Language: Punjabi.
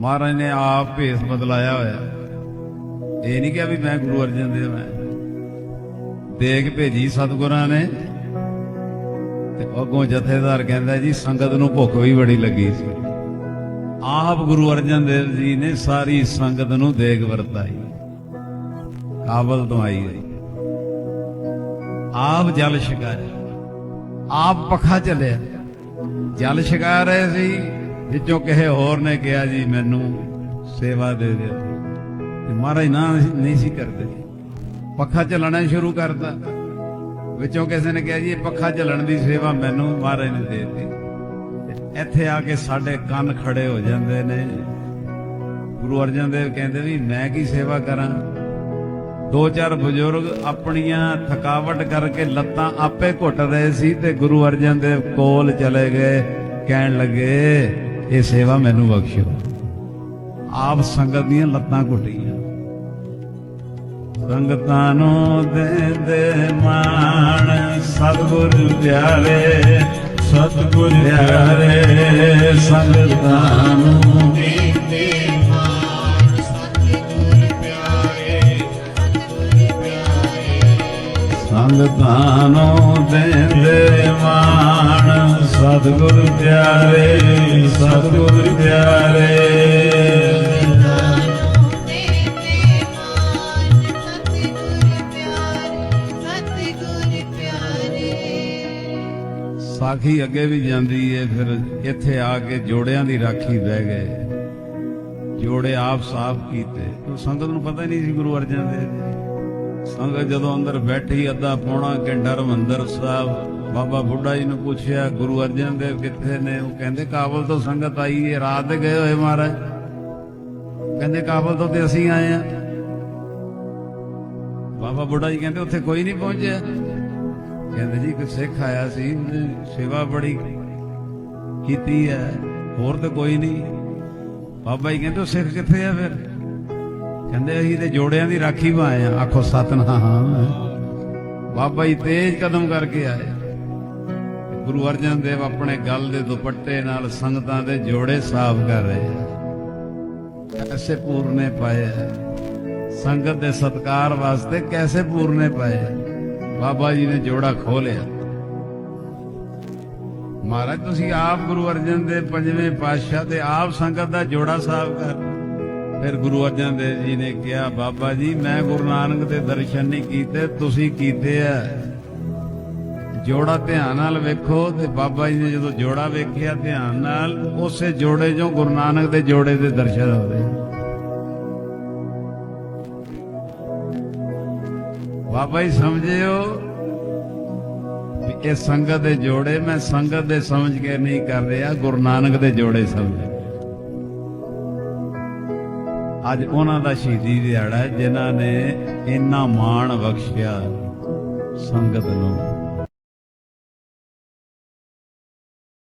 ਮਹਾਰਾਜ ਨੇ ਆਪ ਭੇਸ ਬਦਲਾਇਆ ਹੋਇਆ। ਇਹ ਨਹੀਂ ਕਿਹਾ ਵੀ ਮੈਂ ਗੁਰੂ ਅਰਜਨ ਦੇਵ ਹਾਂ। ਦੇਗ ਭੇਜੀ ਸਤਿਗੁਰਾਂ ਨੇ। ਤੇ ਅੱਗੋਂ ਜਥੇਦਾਰ ਕਹਿੰਦਾ ਜੀ, ਸੰਗਤ ਨੂੰ ਭੁੱਖ ਵੀ ਬੜੀ ਲੱਗੀ ਸੀ। ਆਪ ਗੁਰੂ ਅਰਜਨ ਦੇਵ ਜੀ ਨੇ ਸਾਰੀ ਸੰਗਤ ਨੂੰ ਦੇਗ ਵਰਤਾਈ। ਕਾਬਲ ਤੋਂ ਆਈ ਹੋਈ। ਆਪ ਜਲ ਛਕਾਇਆ ਆਪ ਪੱਖਾ ਚੱਲਿਆ। ਜਲ ਛਕਾ ਰਹੇ ਸੀ। ਵਿੱਚੋਂ ਕਿਸੇ ਹੋਰ ਨੇ ਕਿਹਾ ਜੀ, ਮੈਨੂੰ ਸੇਵਾ ਦੇ ਦਿਓ ਤੇ ਮਹਾਰਾਜ ਨਾ ਨਹੀਂ ਸੀ ਕਰਦੇ। ਪੱਖਾ ਚੱਲਣਾ ਸ਼ੁਰੂ ਕਰਤਾ। ਵਿੱਚੋਂ ਕਿਸੇ ਨੇ ਕਿਹਾ ਜੀ, ਇਹ ਪੱਖਾ ਚੱਲਣ ਦੀ ਸੇਵਾ ਮੈਨੂੰ ਮਹਾਰਾਜ ਨੇ ਦੇ ਦਿੱਤੀ। ਇੱਥੇ ਆ ਕੇ ਸਾਡੇ ਕੰਨ ਖੜੇ ਹੋ ਜਾਂਦੇ ਨੇ। ਗੁਰੂ ਅਰਜਨ ਦੇਵ ਕਹਿੰਦੇ ਵੀ, ਮੈਂ ਕੀ ਸੇਵਾ ਕਰਾਂ? ਦੋ ਚਾਰ ਬਜ਼ੁਰਗ ਆਪਣੀਆਂ ਥਕਾਵਟ ਕਰਕੇ ਲੱਤਾਂ ਆਪੇ ਘੁੱਟ ਰਹੇ ਸੀ ਤੇ ਗੁਰੂ ਅਰਜਨ ਦੇਵ ਕੋਲ ਚਲੇ ਗਏ, ਕਹਿਣ ਲੱਗੇ ਇਹ ਸੇਵਾ ਮੈਨੂੰ ਬਖਸ਼ੋ ਆਪ ਸੰਗਤ ਦੀਆਂ ਲੱਤਾਂ ਘੁੱਟੀਆਂ। ਸੰਗਤਾਂ ਨੂੰ ਦੇ ਮਾਣ, ਸਤਿਗੁਰ ਪਿਆਰੇ ਸਤਿਗੁਰ ਪਿਆਰੇ, ਸੰਗਤਾਂ ਨੂੰ ਦੇਂਦੇ ਮਾਨ ਸਤਿਗੁਰ ਪਿਆਰੇ ਸੰਗਤਾਂ ਨੂੰ ਦੇਂਦੇ ਸਤਿਗੁਰ ਪਿਆਰੇ ਸਤਿਗੁਰ ਪਿਆਰੇ। ਸਾਖੀ ਅੱਗੇ ਵੀ ਜਾਂਦੀ ਏ, ਫਿਰ ਇੱਥੇ ਆ ਕੇ ਜੋੜਿਆਂ ਦੀ ਰਾਖੀ ਬਹਿ ਗਏ। ਜੋੜੇ ਆਪ ਸਾਫ਼ ਕੀਤੇ। ਉਹ ਸੰਗਤ ਨੂੰ ਪਤਾ ਹੀ ਨਹੀਂ ਸੀ ਗੁਰੂ ਅਰਜਨ ਦੇਵ ਜੀ ਸੰਗਤ ਜਦੋਂ ਅੰਦਰ ਬੈਠੀ ਅੱਧਾ ਪੌਣਾ ਘੰਟਾ ਰਮੰਦਰ ਸਾਹਿਬ। ਬਾਬਾ ਬੁੱਢਾ ਜੀ ਨੂੰ ਪੁੱਛਿਆ, ਗੁਰੂ ਅਰਜਨ ਦੇਵ ਕਿੱਥੇ ਨੇ? ਉਹ ਕਹਿੰਦੇ, ਕਾਬਲ ਤੋਂ ਸੰਗਤ ਆਈ ਏ, ਰਾਤ ਦੇ ਗਏ ਹੋਏ ਮਹਾਰਾਜ। ਕਹਿੰਦੇ, ਕਾਬਲ ਤੋਂ ਤੇ ਅਸੀਂ ਆਏ ਆ। ਬਾਬਾ ਬੁੱਢਾ ਜੀ ਕਹਿੰਦੇ, ਉੱਥੇ ਕੋਈ ਨਹੀਂ ਪਹੁੰਚਿਆ। ਕਹਿੰਦੇ, ਜੀ ਕੋਈ ਸਿੱਖ ਆਇਆ ਸੀ ਸੇਵਾ ਬੜੀ ਕੀਤੀ ਹੈ, ਹੋਰ ਤਾਂ ਕੋਈ ਨਹੀਂ। ਬਾਬਾ ਜੀ ਕਹਿੰਦੇ ਸਿੱਖ ਕਿੱਥੇ ਆ ਫਿਰ? ਕਹਿੰਦੇ ਅਸੀਂ ਤੇ ਜੋੜਿਆਂ ਦੀ ਰਾਖੀ ਵਾਏ ਆ। ਆਖੋ, ਸਤਨਾਮ ਬਾਬਾ ਜੀ ਤੇਜ਼ ਕਦਮ ਕਰਕੇ ਆਏ। ਗੁਰੂ ਅਰਜਨ ਦੇਵ ਆਪਣੇ ਗੱਲ ਦੇ ਦੁਪੱਟੇ ਨਾਲ ਸੰਗਤਾਂ ਦੇ ਜੋੜੇ ਸਾਫ਼ ਕਰ ਰਹੇ ਆ। ਐਸੇ ਪੂਰਨੇ ਪਾਏ ਆ। ਸੰਗਤ ਦੇ ਸਤਕਾਰ ਵਾਸਤੇ ਕੈਸੇ ਪੂਰਨੇ ਪਏ ਬਾਬਾ ਜੀ ਨੇ ਜੋੜਾ ਖੋਲਿਆ ਮਹਾਰਾਜ, ਤੁਸੀਂ ਆਪ ਗੁਰੂ ਅਰਜਨ ਦੇ ਪੰਜਵੇਂ ਪਾਤਸ਼ਾਹ ਤੇ ਆਪ ਸੰਗਤ ਦਾ ਜੋੜਾ ਸਾਫ਼ ਕਰ ਫਿਰ ਗੁਰੂ ਅਰਜਨ ਦੇਵ ਜੀ ਨੇ ਕਿਹਾ, ਬਾਬਾ ਜੀ, ਮੈਂ ਗੁਰੂ ਨਾਨਕ ਦੇ ਦਰਸ਼ਨ ਨਹੀਂ ਕੀਤੇ, ਤੁਸੀਂ ਕੀਤੇ ਆ। ਜੋੜਾ ਧਿਆਨ ਨਾਲ ਵੇਖੋ ਤੇ ਬਾਬਾ ਜੀ ਨੇ ਜਦੋਂ ਜੋੜਾ ਵੇਖਿਆ ਧਿਆਨ ਨਾਲ, ਉਸੇ ਜੋੜੇ 'ਚੋਂ ਗੁਰੂ ਨਾਨਕ ਦੇ ਜੋੜੇ ਦੇ ਦਰਸ਼ਨ ਹੋਏ ਬਾਬਾ ਜੀ, ਸਮਝਿਓ ਵੀ ਇਹ ਸੰਗਤ ਦੇ ਜੋੜੇ, ਮੈਂ ਸੰਗਤ ਦੇ ਸਮਝ ਕੇ ਨਹੀਂ ਕਰ ਰਿਹਾ, ਗੁਰੂ ਨਾਨਕ ਦੇ ਜੋੜੇ ਸਮਝ। ਅੱਜ ਉਹਨਾਂ ਦਾ ਸ਼ਹੀਦੀ ਦਿਹਾੜਾ ਹੈ ਜਿਨ੍ਹਾਂ ਨੇ ਇੰਨਾ ਮਾਣ ਬਖਸ਼ਿਆ ਸੰਗਤ ਨੂੰ।